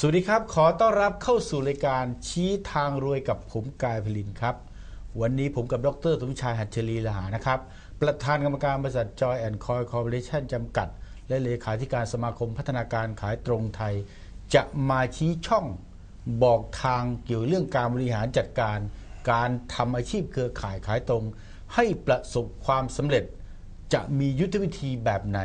สวัสดีครับ ขอต้อนรับเข้าสู่รายการชี้ทางรวยกับผมกายพลินครับ วันนี้ผมกับดรสมชายหัตถลีลหานะครับ ประธานกรรมการบริษัทจอยแอนด์คอยคอร์ปอเรชั่นจำกัด และเลขาธิการสมาคมพัฒนาการขายตรงไทย จะมาชี้ช่องบอกทางเกี่ยวเรื่องการบริหารจัดการ การทำอาชีพเครือข่ายขายตรง ให้ประสบความสำเร็จ จะมียุทธวิธีแบบไหน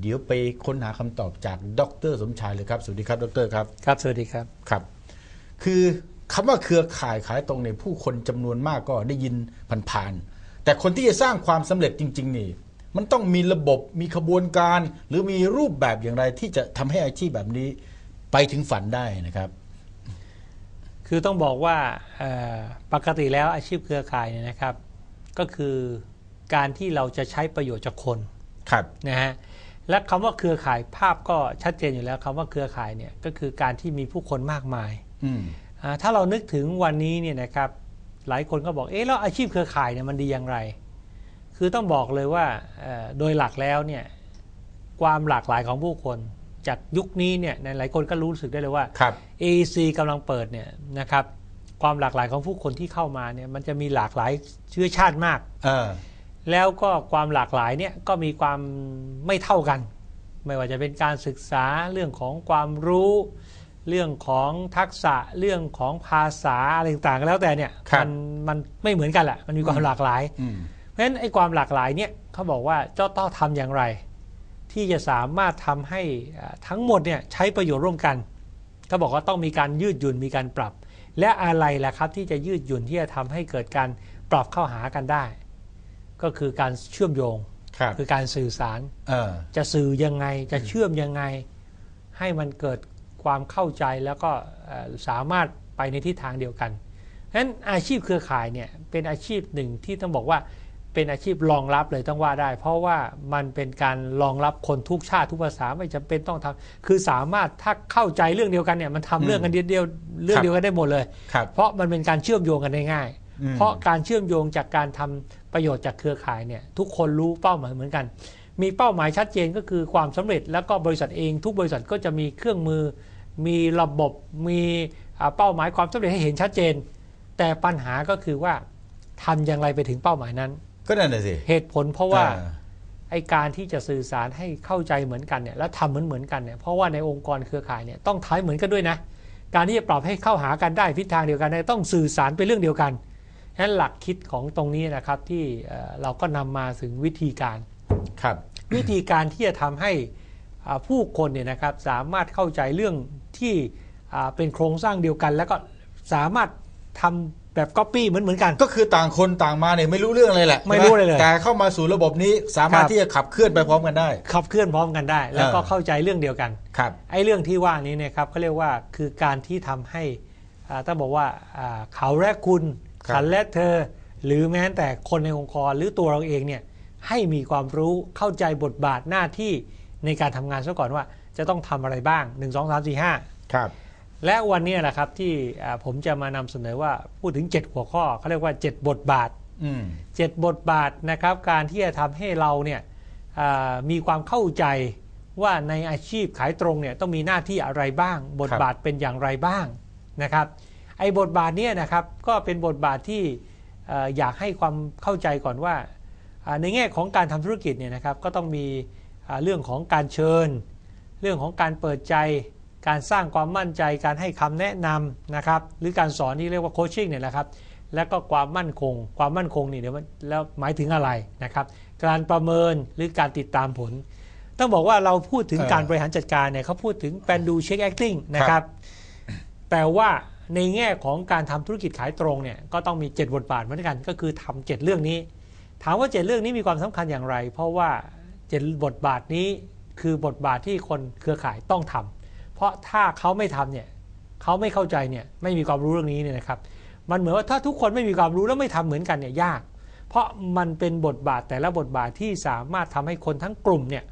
เดี๋ยวไปค้นหาคำตอบจากดรสมชายเลยครับสวัสดีครับดรครับครับ สวัสดีครับครับ คือคำว่าเครือข่ายขายตรงเนี่ยผู้คนจำนวนมากก็ได้ยินผ่านๆแต่คนที่จะสร้างความสำเร็จจริง ๆ นี่ มันต้องมีระบบมีขบวนการ หรือมีรูปแบบอย่างไรที่จะทำให้อาชีพแบบนี้ไปถึงฝันได้นะครับ คือต้องบอกว่าเอ่อปกติแล้วอาชีพเครือข่ายเนี่ยนะครับ ก็คือการที่เราจะใช้ประโยชน์จากคนครับ นะฮะ และคำว่าเครือข่ายภาพก็ชัดเจนอยู่แล้วคำว่าเครือข่ายเนี่ยก็คือการที่มีผู้คนมากมายอืมอ่าถ้าเรานึกถึงวันนี้เนี่ยนะครับหลายคนก็บอกเอ๊ะแล้วอาชีพเครือข่ายเนี่ยมันดีอย่างไร คือต้องบอกเลยว่าเอ่อโดยหลักแล้วเนี่ยความหลากหลายของผู้คนจากยุคนี้เนี่ยในหลายคนก็รู้สึกได้เลยว่าครับ AEC กำลังเปิดเนี่ยนะครับความหลากหลายของผู้คนที่เข้ามาเนี่ยมันจะมีหลากหลายเชื้อชาติมากเออ แล้วก็ความหลากหลายเนี่ยก็มีความไม่เท่ากัน ไม่ว่าจะเป็นการศึกษาเรื่องของความรู้ เรื่องของทักษะเรื่องของภาษาอะไรต่างๆแล้วแต่เนี่ยครับมันมันไม่เหมือนกันแหละมันมีความหลากหลายอืมเพราะฉะนั้นไอ้ความหลากหลายเนี่ยเขาบอกว่าเจ้าต้องทำอย่างไร ที่จะสามารถทำให้อ่าทั้งหมดเนี่ยใช้ประโยชน์ร่วมกันเขาบอกว่าต้องมีการยืดหยุ่นมีการปรับ และอะไรล่ะครับที่จะยืดหยุ่นที่จะทำให้เกิดการปรับเข้าหากันได้ ก็คือการเชื่อมโยงครับคือการสื่อสาร เออ จะสื่อยังไงจะเชื่อมยังไง ให้มันเกิดความเข้าใจแล้วก็เอ่อสามารถไปในทิศทางเดียวกันฉะนั้นอาชีพเครือข่ายเนี่ยเป็นอาชีพหนึ่งที่ต้องบอกว่าเป็นอาชีพรองรับเลยต้องว่าได้ เพราะว่ามันเป็นการรองรับคนทุกชาติทุกภาษาไม่จำเป็นต้องทำคือสามารถถ้าเข้าใจเรื่องเดียวกันเนี่ยมันทำเรื่องกันเดียวเดียวเรื่องเดียวกันได้หมดเลย ครับ เพราะมันเป็นการเชื่อมโยงกันได้ง่าย อืมเพราะการเชื่อมโยงจากการทำ ประโยชน์จากเครือข่ายเนี่ยทุกคนรู้เป้าหมายเหมือนกัน มีเป้าหมายชัดเจนก็คือความสำเร็จแล้วก็บริษัทเอง ทุกบริษัทก็จะมีเครื่องมือ มีระบบมีอ่าเป้าหมายความสำเร็จให้เห็นชัดเจน แต่ปัญหาก็คือว่าทำอย่างไรไปถึงเป้าหมายนั้น ก็นั่นน่ะสิเหตุผลเพราะว่าอ่ไอการที่จะสื่อสารให้เข้าใจเหมือนกันเนี่ยและทำเหมือนเหมือนกันเนี่ยเพราะว่าในองค์กรเครือข่ายเนี่ยต้องท้ายเหมือนกันด้วยนะ การที่จะปรับให้เข้าหากันได้ทิศทางเดียวกันเนี่ยต้องสื่อสารไปเรื่องเดียวกัน ฉะนั้นหลักคิดของตรงนี้นะครับที่เอ่อเราก็นำมาถึงวิธีการครับ วิธีการที่จะทำให้อ่าผู้คนเนี่ยนะครับสามารถเข้าใจเรื่องที่อ่าเป็นโครงสร้างเดียวกัน แล้วก็สามารถทำแบบก๊อปปี้เหมือนเหมือนกัน ก็คือต่างคนต่างมาเนี่ยไม่รู้เรื่องอะไรแหละไม่รู้ใช่หเลยเลยแต่เข้ามาสู่ระบบนี้สามารถครับที่จะขับเคลื่อนไปพร้อมกันได้ ขับเคลื่อนพร้อมกันได้ แล้วก็เออเข้าใจเรื่องเดียวกันครับไอ้เรื่องที่ว่านี้เนะครับเขาเรียกว่าคือการที่ทำให้อ่าต้องบอกว่าอ่าเขาและคุณครับ ฉันและเธอหรือแม้แต่คนในองค์กรหรือตัวเราเองเนี่ยให้มีความรู้เข้าใจบทบาทหน้าที่ในการทำงานซะก่อนว่า จะต้องทำอะไรบ้าง 1 2 3 4 5 ครับ และวันนี้แหละครับที่อ่าผมจะมานำเสนอว่าพูดถึง 7 หัวข้อเขาเรียกว่า 7 บทบาทอืม7บทบาทนะครับ การที่จะทำให้เราเนี่ยอ่ามีความเข้าใจว่าในอาชีพขายตรงเนี่ยต้องมีหน้าที่อะไรบ้าง บทบาทเป็นอย่างไรบ้างนะครับ ไอ้บทบาทเนี้นะครับก็เป็นบทบาทที่อยากให้ความเข้าใจก่อนว่า ในแง่ของการทำธุรกิจเนี่ยนะครับก็ต้องมีเรื่องของการเชิญ เรื่องของการเปิดใจ การสร้างความมั่นใจ การให้คำแนะนำนะครับหรือการสอนที่เรียกว่าโคชชิ่งเนี่ยนะครับแล้วก็ความมั่นคง ความมั่นคงนี่เดี๋ยวแล้วหมายถึงอะไรนะครับ การประเมินหรือการติดตามผล ต้องบอกว่าเราพูดถึงการบริหารจัดการเนี่ยเขาพูดถึงแปนดูเช็คแอคติ้งนะครับ แต่ว่า ในแง่ของการทำธุรกิจขายตรงเนี่ยก็ต้องมี 7 บทบาทเหมือนกันก็คือทำเจ็ดเรื่องนี้ ถามว่า 7 เรื่องนี้มีความสำคัญอย่างไร เพราะว่าเจ็ดบทบาทนี้คือบทบาทที่คนเครือข่ายต้องทำเพราะถ้าเขาไม่ทำเนี่ยเขาไม่เข้าใจเนี่ยไม่มีความรู้เรื่องนี้เนี่ยนะครับมันเหมือนว่าถ้าทุกคนไม่มีความรู้แล้วไม่ทำเหมือนกันเนี่ยยาก เพราะมันเป็นบทบาทแต่ละบทบาทที่สามารถทำให้คนทั้งกลุ่มเนี่ย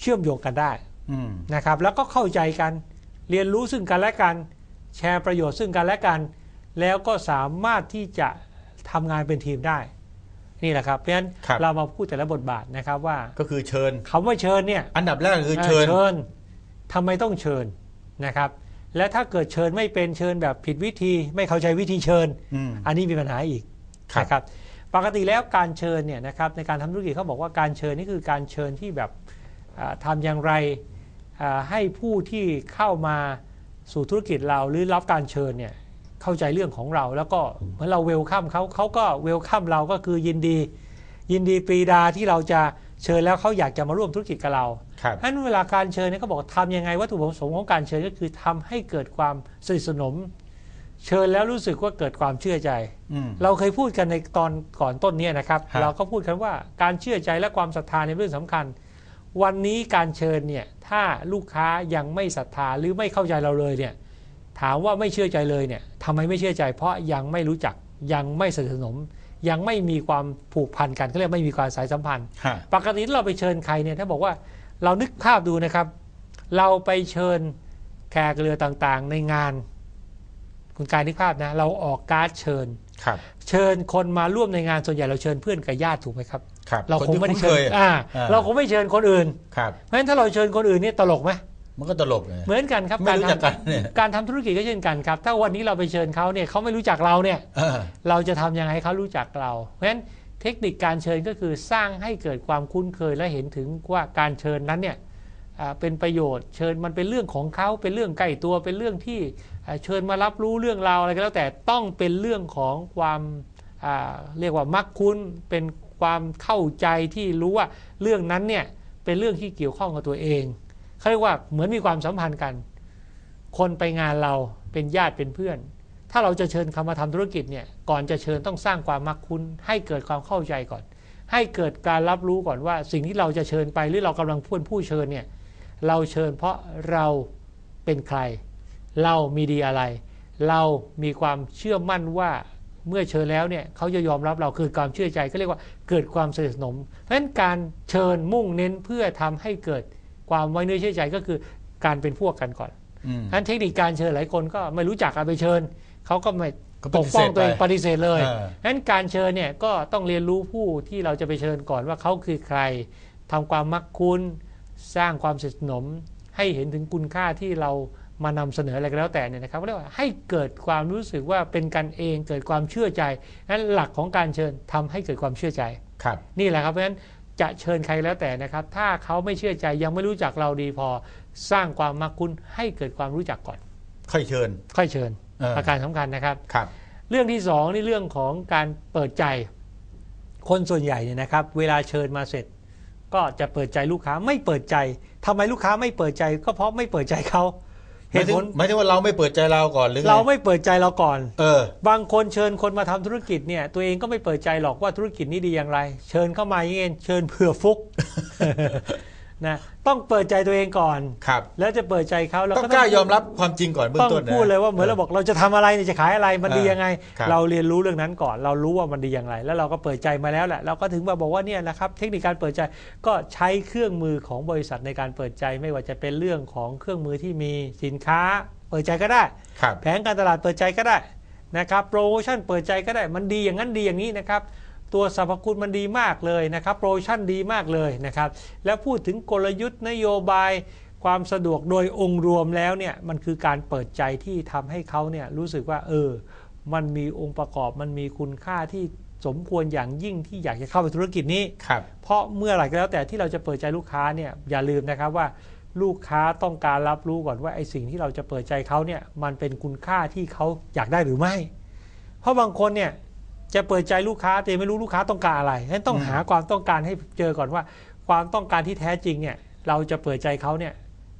เชื่อมโยงกันได้อืมนะครับแล้วก็เข้าใจกันเรียนรู้ซึ่งกันและกัน แชร์ประโยชน์ซึ่งกันและกัน แล้วก็สามารถที่จะทำงานเป็นทีมได้ นี่แหละครับเพราะฉะนั้นครับเรามาพูดแต่ละบทบาทนะครับว่า ก็คือเชิญคำว่าเชิญเนี่ย อันดับแรกคือเชิญเชิญทำไมต้องเชิญนะครับ และถ้าเกิดเชิญไม่เป็นเชิญแบบผิดวิธีไม่เข้าใจวิธีเชิญอืมอันนี้มีปัญหาอีกครับนะครับ ปกติแล้วการเชิญเนี่ยนะครับในการทำธุรกิจเขาบอกว่าการเชิญนี่คือการเชิญที่แบบอ่าทำอย่างไรอ่าให้ผู้ที่เข้ามา สู่ธุรกิจเราหรือรับการเชิญเนี่ยเข้าใจเรื่องของเรา แล้วก็เหมือนเราเวลคัมเขาเขาก็เวลคัมเราก็คือยินดี ยินดีปรีดาที่เราจะเชิญแล้วเขาอยากจะมาร่วมธุรกิจกับเราครับฉะนั้นเวลาการเชิญเนี่ยเขาบอกทำยังไงวัตถุประสงค์ของการเชิญก็คือทำให้เกิดความสนิทสนม เชิญแล้วรู้สึกว่าเกิดความเชื่อใจอืมเราเคยพูดกันในตอนก่อนต้นเนี้นะครับฮะเราก็พูดกันว่าการเชื่อใจและความศรัทธาในเรื่องสำคัญ วันนี้การเชิญเนี่ยถ้าลูกค้ายังไม่ศรัทธาหรือไม่เข้าใจเราเลยเนี่ยถามว่าไม่เชื่อใจเลยเนี่ยทำไมไม่เชื่อใจ เพราะยังไม่รู้จักยังไม่สนิทสนม ยังไม่มีความผูกพันกันเขาเรียกไม่มีความสายสัมพันธ์ฮะปกติถ้าเราไปเชิญใครเนี่ยถ้าบอกว่าเรานึกภาพดูนะครับ เราไปเชิญแขกเรือต่างๆ ในงาน คุณกายนึกภาพนะ เราออกการ์ดเชิญครับเชิญคนมาร่วมในงานส่วนใหญ่เราเชิญเพื่อนกับญาติถูกไหมครับครับ เราคงไม่ได้เชิญนที่คุ้นคยอ่าอ่าเราคงไม่เชิญคนอื่นครับเพราะฉะนั้นถ้าเราเชิญคนอื่นเนี่ยตลกไหมมันก็ตลกเลยเหมือนกันครับไม่รู้ทำจักกันเนี่ยการทำธุรกิจก็เช่นกันครับ ถ้าวันนี้เราไปเชิญเขาเนี่ยเขาไม่รู้จักเราเนี่ยเออเราจะทำยังไงให้เขารู้จักเรา เพราะฉะนั้นเทคนิคการเชิญก็คือสร้างให้เกิดความคุ้นเคยและเห็นถึงว่าการเชิญนั้นเนี่ยอ่าเป็นประโยชน์ เชิญมันเป็นเรื่องของเขาเป็นเรื่องใกล้ตัวเป็นเรื่องที่อ่าเชิญมารับรู้เรื่องราวอะไรก็แล้วแต่ต้องเป็นเรื่องของความอ่าเรียกว่ามักคุ้นเป็น ความเข้าใจที่รู้ว่าเรื่องนั้นเนี่ยเป็นเรื่องที่เกี่ยวข้องกับตัวเองเขาเรียกว่าเหมือนมีความสัมพันธ์กัน คนไปงานเราเป็นญาติเป็นเพื่อน ถ้าเราจะเชิญเขามาทำธุรกิจเนี่ยก่อนจะเชิญต้องสร้างความมักคุ้น ให้เกิดความเข้าใจก่อน ให้เกิดการรับรู้ก่อนว่า สิ่งที่เราจะเชิญไปหรือเรากำลังพูดผู้เชิญเนี่ยเราเชิญเพราะเราเป็นใคร เรามีดีอะไร เรามีความเชื่อมั่นว่า เมื่อเชิญแล้วเนี่ยเขาจะยอมรับเราคือความเชื่อใจก็เรียกว่าเกิดความสนิทสนม เพราะฉะนั้นการเชิญมุ่งเน้นเพื่อทำให้เกิดความไว้เนื้อเชื่อใจก็คือการเป็นพวกกันก่อนอืมนั้นเทคนิคการเชิญหลายคนก็ไม่รู้จักเอาไปเชิญเขาก็ไม่ก็ปปกฏิป้เสองธตัวเองไปปฏิเสธเลยเออนั้นการเชิญเนี่ยก็ต้องเรียนรู้ผู้ที่เราจะไปเชิญก่อนว่าเขาคือใครทำความมักคุ้น สร้างความสนิทสนม ให้เห็นถึงคุณค่าที่เรา มานำเสนออะไรก็แล้วแต่เนี่ยนะครับเรียกว่าให้เกิดความรู้สึกว่าเป็นกันเองเกิดความเชื่อใจนั้นหลักของการเชิญทำให้เกิดความเชื่อใจครับนี่แหละครับเพราะฉะนั้นจะเชิญใครแล้วแต่นะครับ ถ้าเขาไม่เชื่อใจยังไม่รู้จักเราดีพอ สร้างความมักคุ้นให้เกิดความรู้จักก่อน ค่อยเชิญ ค่อยเชิญเออประการสำคัญนะครับครับ เรื่องที่สองนี่เรื่องของการเปิดใจ คนส่วนใหญ่เนี่ยนะครับ เวลาเชิญมาเสร็จ ก็จะเปิดใจลูกค้าไม่เปิดใจทำไมลูกค้าไม่เปิดใจ ก็เพราะไม่เปิดใจเขาห เหมายตุถึผงลหมายถึงว่าเราไม่เปิดใจเราก่อนหรือไงเราไม่เปิดใจเราก่อน เออ บางคนเชิญคนมาทำธุรกิจเนี่ย ตัวเองก็ไม่เปิดใจหรอกว่าธุรกิจนี้ดีอย่างไร เชิญเข้ามาอย่างเงี้ยเชิญเผื่อฟุก นะต้องเปิดใจตัวเองก่อน ครับ แล้วจะเปิดใจเขาเราต้องก็กล้ายอมรับความจริงก่อนเบื้อต้องงต้นนะพูดเลยว่าเหมือนเราบอกเราจะทำอะไรเนี่ยจะขายอะไรมันดียังไงครับเราเรียนรู้เรื่องนั้นก่อน เรารู้ว่ามันดีอย่างไร แล้วเราก็เปิดใจมาแล้วแหละเราก็ถึงมาบอกว่าเนี่ยนะครับเทคนิคการเปิดใจก็ใช้เครื่องมือของบริษัทในการเปิดใจไม่ว่าจะเป็นเรื่องของเครื่องมือที่มีสินค้า เปิดใจก็ได้ครับแผนการตลาดเปิดใจก็ได้นะครับโปรโมชั่นเปิดใจก็ได้มันดีอย่างนั้นดีอย่างนี้นะครับ ตัวสรรพคุณมันดีมากเลยนะครับโปรโมชั่นดีมากเลยนะครับ แล้วพูดถึงกลยุทธ์นโยบายความสะดวกโดยองค์รวมแล้วเนี่ยมันคือการเปิดใจที่ทำให้เขาเนี่ยรู้สึกว่าเออ มันมีองค์ประกอบมันมีคุณค่าที่สมควรอย่างยิ่งที่อยากจะเข้าไปธุรกิจนี้ครับเพราะเมื่อไหร่ก็แล้วแต่ที่เราจะเปิดใจลูกค้าเนี่ยอย่าลืมนะครับว่าลูกค้าต้องการรับรู้ก่อนว่าไอ้สิ่งที่เราจะเปิดใจเขาเนี่ยมันเป็นคุณค่าที่เขาอยากได้หรือไม่ เพราะบางคนเนี่ย จะเปิดใจลูกค้าแต่ไม่รู้ลูกค้าต้องการอะไรฉะนั้นต้องอืมหาความต้องการให้เจอก่อนว่า ความต้องการที่แท้จริงเนี่ยเราจะเปิดใจเขาเนี่ย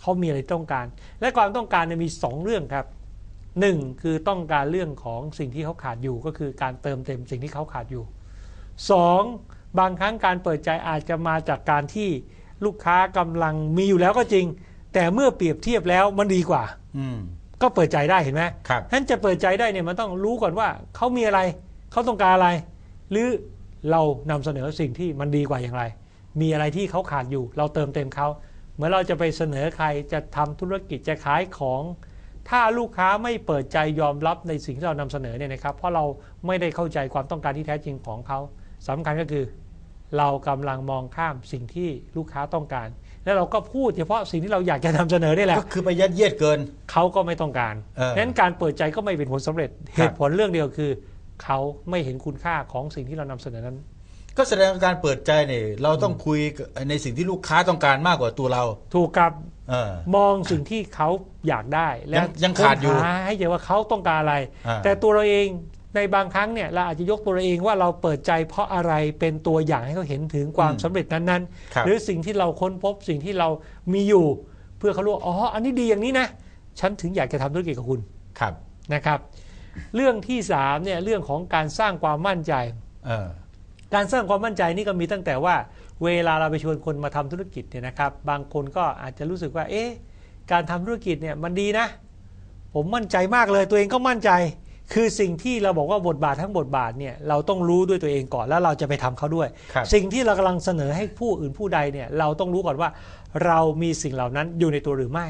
เขามีอะไรต้องการ และความต้องการเนี่ยมีสองเรื่องครับหนึ่งคือต้องการเรื่องของสิ่งที่เขาขาดอยู่ก็คือการเติมเต็มสิ่งที่เขาขาดอยู่สองบางครั้งการเปิดใจอาจจะมาจากการที่ลูกค้ากำลังมีอยู่แล้วก็จริง แต่เมื่อเปรียบเทียบแล้วมันดีกว่า อืมก็เปิดใจได้เห็นไหมครับฉะนั้นจะเปิดใจได้เนี่ยมันต้องรู้ก่อนว่าเขามีอะไร เขาต้องการอะไร หรือเรานำเสนอสิ่งที่มันดีกว่าอย่างไร มีอะไรที่เขาขาดอยู่ เราเติมเต็มเขาเหมือนเราจะไปเสนอใครจะทำธุรกิจจะขายของ ถ้าลูกค้าไม่เปิดใจยอมรับในสิ่งที่เรานำเสนอเนี่ยนะครับ เพราะเราไม่ได้เข้าใจความต้องการที่แท้จริงของเขาสำคัญก็คือ เรากำลังมองข้ามสิ่งที่ลูกค้าต้องการ แล้วเราก็พูดเฉพาะสิ่งที่เราอยากจะนำเสนอได้แหละก็คือไปยัดเยียดเกินเขาก็ไม่ต้องการเออนั้นการเปิดใจก็ไม่เป็นผลสำเร็จครับเหตุผลเรื่องเดียวคือ เขาไม่เห็นคุณค่าของสิ่งที่เรานำเสนอนั้น ก็แสดงว่าการเปิดใจเนี่ยเราต้องคุยในสิ่งที่ลูกค้าต้องการมากกว่าตัวเรา ถูกกับเออ มองสิ่งที่เขาอยากได้และยังยังขาดอยู่ค้นหาให้เจอว่าเขาต้องการอะไร อ่า แต่ตัวเราเองในบางครั้งเนี่ยเราอาจจะยกตัวเราเองว่าเราเปิดใจเพราะอะไรเป็นตัวอย่างให้เขาเห็นถึงความสำเร็จนั้นครับๆหรือสิ่งที่เราค้นพบสิ่งที่เรามีอยู่ เพื่อเขารู้ว่าอ๋ออันนี้ดีอย่างนี้นะ ฉันถึงอยากจะทำธุรกิจกับคุณ ครับ นะครับ เรื่องที่สามเนี่ยเรื่องของการสร้างความมั่นใจเออการสร้างความมั่นใจนี่ก็มีตั้งแต่ว่า เวลาเราไปชวนคนมาทำธุรกิจเนี่ยนะครับ บางคนก็อาจจะรู้สึกว่า เอ๊ะการทำธุรกิจเนี่ยมันดีนะ ผมมั่นใจมากเลยตัวเองก็มั่นใจ คือสิ่งที่เราบอกว่าบทบาททั้งบทบาทเนี่ยเราต้องรู้ด้วยตัวเองก่อนแล้วเราจะไปทำเขาด้วยครับสิ่งที่เรากำลังเสนอให้ผู้อื่นผู้ใดเนี่ยเราต้องรู้ก่อนว่า เรามีสิ่งเหล่านั้นอยู่ในตัวหรือไม่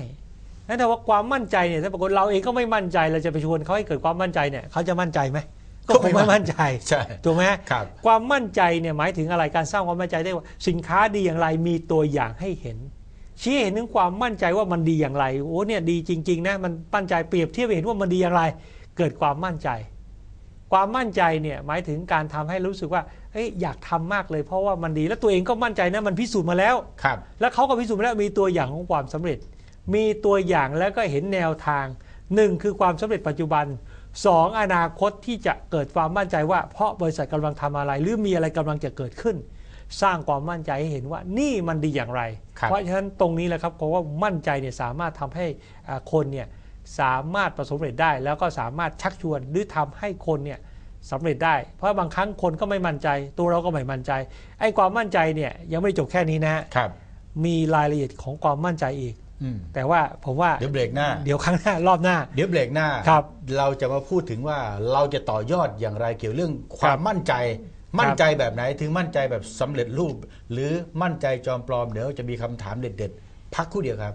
นั่นแต่ว่าความมั่นใจเนี่ยถ้าปรากฏเราเองก็ไม่มั่นใจเราจะไปชวนเขาให้เกิดความมั่นใจเนี่ยเขาจะมั่นใจไหมก็คงไม่มั่นใจใช่ถูกไหมครับความมั่นใจเนี่ยหมายถึงอะไรการสร้างความมั่นใจได้ว่า สินค้าดีอย่างไรมีตัวอย่างให้เห็น ชี้ให้เห็นถึงความมั่นใจว่ามันดีอย่างไรโอ้เนี่ยดีจริงๆนะมันมั่นใจเปรียบเทียบให้เห็นว่ามันดีอย่างไร เกิดความมั่นใจ ความมั่นใจเนี่ยหมายถึงการทำให้รู้สึกว่าเอ้ยอยากทำมากเลยเพราะว่ามันดีแล้วตัวเองก็มั่นใจนะมันพิสูจน์มาแล้วครับ แล้วเขาก็พิสูจน์มาแล้วมีตัวอย่างของความสำเร็จ มีตัวอย่างแล้วก็เห็นแนวทางหนึ่งคือความสำเร็จปัจจุบันสองอนาคตที่จะเกิดความมั่นใจว่า เพราะบริษัทกำลังทำอะไร หรือมีอะไรกำลังจะเกิดขึ้น สร้างความมั่นใจให้เห็นว่านี่มันดีอย่างไรครับเพราะฉะนั้นตรงนี้แหละครับเพราะว่ามั่นใจเนี่ยสามารถทำให้อ่าคนเนี่ยสามารถประสบความสำเร็จได้ แล้วก็สามารถชักชวนหรือทำให้คนเนี่ยสำเร็จได้ เพราะบางครั้งคนก็ไม่มั่นใจ ตัวเราก็ไม่มั่นใจไอ้ความมั่นใจเนี่ยยังไม่ได้จบแค่นี้นะฮะครับมีรายละเอียดของความมั่นใจอีกอืม แต่ว่าผมว่าเดี๋ยวเบรกหน้า เดี๋ยวครั้งหน้ารอบหน้า เดี๋ยวเบรกหน้าครับ เราจะมาพูดถึงว่าเราจะต่อยอดอย่างไรเกี่ยวเรื่องความมั่นใจ มั่นใจแบบไหนถึงมั่นใจแบบสำเร็จรูป หรือมั่นใจจอมปลอมเดี๋ยวจะมีคำถามเด็ด ๆ พักครู่เดียวครับ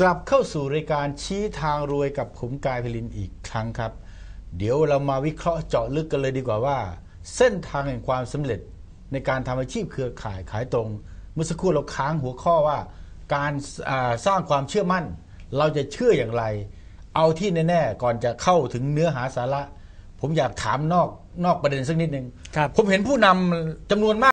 กลับเข้าสู่รายการชี้ทางรวยกับผมกายพลินอีกครั้งครับ เดี๋ยวเรามาวิเคราะห์เจาะลึกกันเลยดีกว่าว่า เส้นทางแห่งความสำเร็จในการทำอาชีพเครือข่ายขายตรง เมื่อสักครู่เราค้างหัวข้อว่า การอ่าสร้างความเชื่อมั่น เราจะเชื่ออย่างไร เอาที่แน่ๆก่อนจะเข้าถึงเนื้อหาสาระ ผมอยากถามนอกนอกประเด็นสักนิดนึงครับผมเห็นผู้นำจำนวนมาก